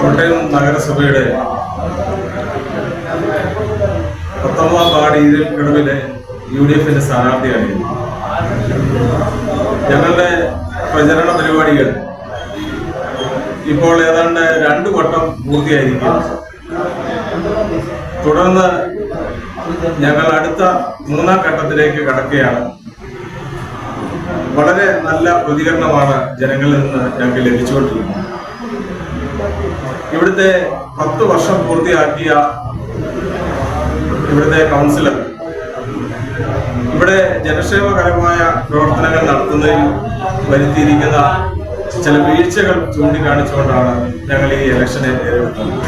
കോട്ടയം നഗരസഭയുടെ പത്തൊമ്പതാം ward കടുവിലെ U D എഫിന്റെ സ്ഥാനാർത്ഥിയായിരുന്നു ഞങ്ങളുടെ പ്രചരണ പരിപാടികൾ ഇപ്പോൾ ഏതാണ്ട് രണ്ടു വട്ടം പൂർത്തിയായിരിക്കും തുടർന്ന് ഞങ്ങൾ അടുത്ത മൂന്നാം ഘട്ടത്തിലേക്ക് കടക്കുകയാണ്. വളരെ നല്ല പ്രതികരണമാണ് ജനങ്ങളിൽ നിന്ന് ഞങ്ങൾക്ക് ലഭിച്ചുകൊണ്ടിരിക്കുന്നത്. ഇവിടുത്തെ പത്ത് വർഷം പൂർത്തിയാക്കിയ ഇവിടുത്തെ കൗൺസിലർ ഇവിടെ ജനക്ഷേമകരമായ പ്രവർത്തനങ്ങൾ നടത്തുന്നതിൽ വരുത്തിയിരിക്കുന്ന ചില വീഴ്ചകൾ ചൂണ്ടിക്കാണിച്ചുകൊണ്ടാണ് ഞങ്ങൾ ഈ ഇലക്ഷനെ നേരിടുന്നത്.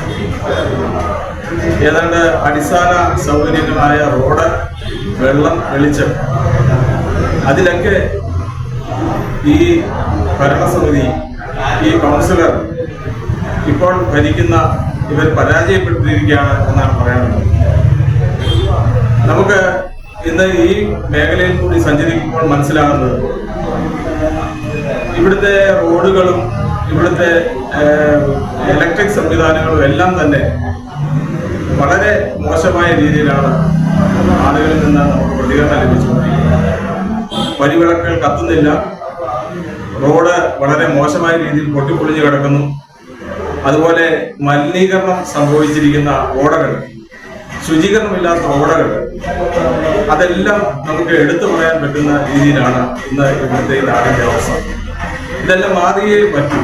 ഏതാണ്ട് അടിസ്ഥാന സൗകര്യങ്ങളായ റോഡ് വെള്ളം വെളിച്ചം അതിലൊക്കെ ഈ ഭരണസമിതി ഈ കൗൺസിലർ ഇപ്പോൾ ഭരിക്കുന്ന ഇവർ പരാജയപ്പെട്ടിരിക്കുകയാണ് എന്നാണ് പറയാനുള്ളത്. നമുക്ക് ഇന്ന് ഈ മേഖലയിൽ കൂടി സഞ്ചരിക്കുമ്പോൾ മനസ്സിലാകുന്നത് ഇവിടുത്തെ റോഡുകളും ഇവിടുത്തെ ഇലക്ട്രിക് സംവിധാനങ്ങളും എല്ലാം തന്നെ വളരെ മോശമായ രീതിയിലാണ് ആളുകളിൽ നിന്ന് നമുക്ക് പ്രതികരണം ലഭിച്ചുകൊണ്ടിരിക്കുന്നത്. വരിവിളക്കുകൾ കത്തുന്നില്ല. റോഡ് വളരെ മോശമായ രീതിയിൽ പൊട്ടിപ്പൊളിഞ്ഞു കിടക്കുന്നു. അതുപോലെ മലിനീകരണം സംഭവിച്ചിരിക്കുന്ന ഓടകൾ ശുചീകരണമില്ലാത്ത ഓടകൾ അതെല്ലാം നമുക്ക് എടുത്തു പറയാൻ പറ്റുന്ന രീതിയിലാണ് ഇന്ന് ഇവിടുത്തെ നാടിന്റെ അവസ്ഥ. ഇതെല്ലാം മാറിയേ പറ്റൂ.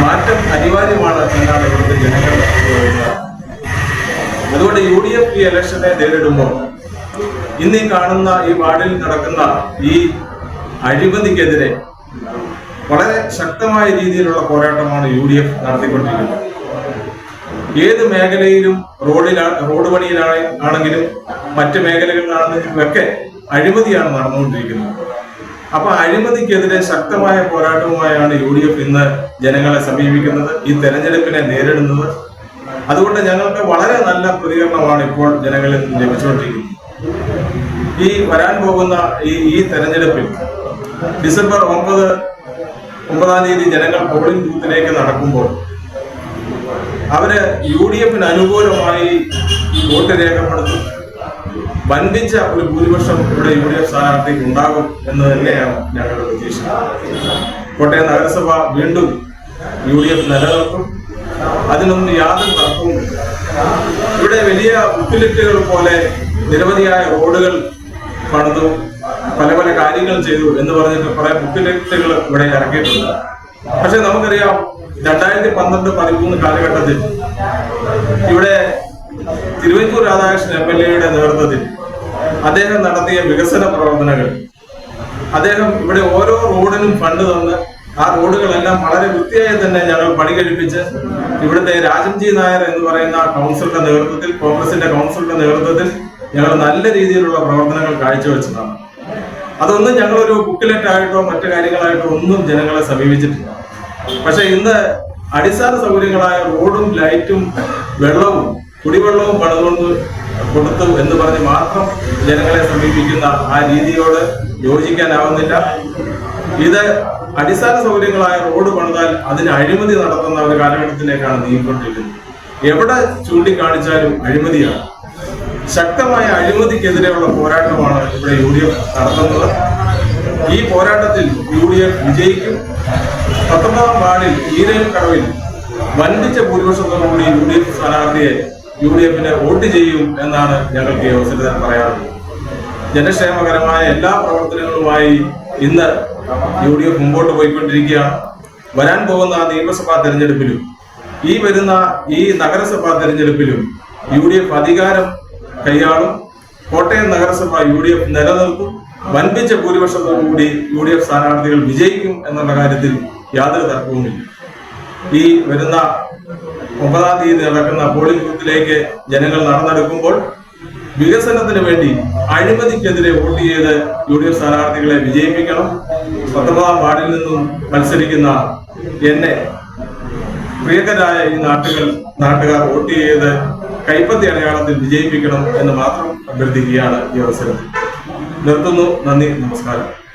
മാറ്റം അനിവാര്യമാണ് എന്നാണ് ഇവിടുത്തെ ജനങ്ങൾ അതുകൊണ്ട് യു ഡി എഫ് ഈ ഇലക്ഷനെ നേരിടുമ്പോൾ ഇന്ന് ഈ കാണുന്ന ഈ വാർഡിൽ നടക്കുന്ന ഈ അഴിമതിക്കെതിരെ വളരെ ശക്തമായ രീതിയിലുള്ള പോരാട്ടമാണ് യു ഡി എഫ് നടത്തിക്കൊണ്ടിരിക്കുന്നത്. ഏത് മേഖലയിലും റോഡിലാ റോഡ് പണിയിലാണ് ആണെങ്കിലും മറ്റ് മേഖലകളിലാണെങ്കിലും ഒക്കെ അഴിമതിയാണ് നടന്നുകൊണ്ടിരിക്കുന്നത്. അപ്പൊ അഴിമതിക്കെതിരെ ശക്തമായ പോരാട്ടവുമായാണ് യു ഡി എഫ് ഇന്ന് ജനങ്ങളെ സമീപിക്കുന്നത് ഈ തെരഞ്ഞെടുപ്പിനെ നേരിടുന്നത്. അതുകൊണ്ട് ഞങ്ങൾക്ക് വളരെ നല്ല പ്രതികരണമാണ് ഇപ്പോൾ ജനങ്ങളിൽ നിന്ന് ലഭിച്ചുകൊണ്ടിരിക്കുന്നത്. ഈ വരാൻ പോകുന്ന ഈ ഈ തെരഞ്ഞെടുപ്പിൽ ഡിസംബർ ഒമ്പത് ഒമ്പതാം തീയതി ജനങ്ങൾ പോളിംഗ് ബൂത്തിലേക്ക് നടക്കുമ്പോൾ അവർ യു ഡി എഫിന് അനുകൂലമായി വോട്ട് രേഖപ്പെടുത്തും. വൻപിച്ച ഒരു ഭൂരിപക്ഷം ഇവിടെ യു ഡി എഫ് സ്ഥാനാർത്ഥിക്ക് ഉണ്ടാകും എന്ന് തന്നെയാണ് ഞങ്ങളുടെ പ്രതീക്ഷ. കോട്ടയം നഗരസഭ വീണ്ടും യു ഡി എഫ് നിലനിർത്തും. അതിനൊന്നും യാതൊരു തർക്കവുമില്ല. ഇവിടെ വലിയ ഉപ്പിലിറ്റുകൾ പോലെ നിരവധിയായ റോഡുകൾ പണിതു. പല പല കാര്യങ്ങൾ ചെയ്തു എന്ന് പറഞ്ഞിട്ട് കുറെ ബുക്കിലെറ്റുകൾ ഇവിടെ ഇറക്കിയിട്ടുണ്ട്. പക്ഷെ നമുക്കറിയാം രണ്ടായിരത്തി പന്ത്രണ്ട് പതിമൂന്ന് കാലഘട്ടത്തിൽ ഇവിടെ തിരുവഞ്ചൂർ രാധാകൃഷ്ണൻ എം എൽ എയുടെ നേതൃത്വത്തിൽ അദ്ദേഹം നടത്തിയ വികസന പ്രവർത്തനങ്ങൾ അദ്ദേഹം ഇവിടെ ഓരോ റോഡിനും ഫണ്ട് തന്ന് ആ റോഡുകളെല്ലാം വളരെ വൃത്തിയായി തന്നെ ഞങ്ങൾ പണി കഴിപ്പിച്ച് ഇവിടുത്തെ രാജൻജി നായർ എന്ന് പറയുന്ന കൗൺസിലിന്റെ നേതൃത്വത്തിൽ കോൺഗ്രസിന്റെ കൗൺസിലിന്റെ നേതൃത്വത്തിൽ ഞങ്ങൾ നല്ല രീതിയിലുള്ള പ്രവർത്തനങ്ങൾ കാഴ്ചവെച്ചതാണ്. അതൊന്നും ഞങ്ങളൊരു ബുക്കിലെറ്റ് ആയിട്ടോ മറ്റു കാര്യങ്ങളായിട്ടോ ഒന്നും ജനങ്ങളെ സമീപിച്ചിട്ടില്ല. പക്ഷെ ഇന്ന് അടിസ്ഥാന സൗകര്യങ്ങളായ റോഡും ലൈറ്റും വെള്ളവും കുടിവെള്ളവും പണിതുകൊണ്ട് കൊടുത്തു എന്ന് പറഞ്ഞ് മാത്രം ജനങ്ങളെ സമീപിക്കുന്ന ആ രീതിയോട് യോജിക്കാനാവുന്നില്ല. ഇത് അടിസ്ഥാന സൗകര്യങ്ങളായ റോഡ് പണിതാൽ അതിന് അഴിമതി നടത്തുന്ന ഒരു കാലഘട്ടത്തിലേക്കാണ് നീങ്ങിക്കൊണ്ടിരിക്കുന്നത്. എവിടെ ചൂണ്ടിക്കാണിച്ചാലും അഴിമതിയാണ്. ശക്തമായ അഴിമതിക്കെതിരെയുള്ള പോരാട്ടമാണ് ഇവിടെ യു ഡി എഫ് നടത്തുന്നത്. ഈ പോരാട്ടത്തിൽ യു ഡി എഫ് വിജയിക്കും. പത്തൊമ്പതാം വാർഡിൽ ഈരയിൽ കടവിൽ വൻപിച്ച ഭൂരിപക്ഷത്തോടുകൂടി യു ഡി എഫ് സ്ഥാനാർത്ഥിയെ യു ഡി എഫിന് വോട്ട് ചെയ്യും എന്നാണ് ഞങ്ങൾക്ക് ഈ അവസരത്തിൽ പറയാറുള്ളത് ജനക്ഷേമകരമായ എല്ലാ പ്രവർത്തനങ്ങളുമായി ഇന്ന് യു ഡി എഫ് മുമ്പോട്ട് പോയിക്കൊണ്ടിരിക്കുകയാണ്. വരാൻ പോകുന്ന നിയമസഭാ തെരഞ്ഞെടുപ്പിലും ഈ വരുന്ന ഈ നഗരസഭാ തെരഞ്ഞെടുപ്പിലും യു ഡി എഫ് അധികാരം കൈയാളും കോട്ടയം നഗരസഭ യു ഡി എഫ് നിലനിർത്തും വൻപിച്ച ഭൂരിപക്ഷത്തോടുകൂടി യു ഡി എഫ് സ്ഥാനാർത്ഥികൾ വിജയിക്കും എന്നുള്ള കാര്യത്തിൽ യാതൊരു തർക്കവുമില്ല. ഈ വരുന്ന ഒമ്പതാം തീയതി നടക്കുന്ന പോളിംഗ് ബൂത്തിലേക്ക് ജനങ്ങൾ നടന്നെടുക്കുമ്പോൾ വികസനത്തിന് വേണ്ടി അഴിമതിക്കെതിരെ വോട്ട് ചെയ്ത് യു ഡി എഫ് സ്ഥാനാർത്ഥികളെ വിജയിപ്പിക്കണം. പത്തൊമ്പതാം വാർഡിൽ നിന്നും മത്സരിക്കുന്ന എന്നെ പ്രിയങ്കരായ ഈ നാട്ടുകൾ നാട്ടുകാർ വോട്ട് ചെയ്ത് കൈപ്പത്തി അടയാളത്തിൽ വിജയിപ്പിക്കണം എന്ന് മാത്രം അഭ്യർത്ഥിക്കുകയാണ് ഈ അവസരം. നിർത്തുന്നു. നന്ദി. നമസ്കാരം.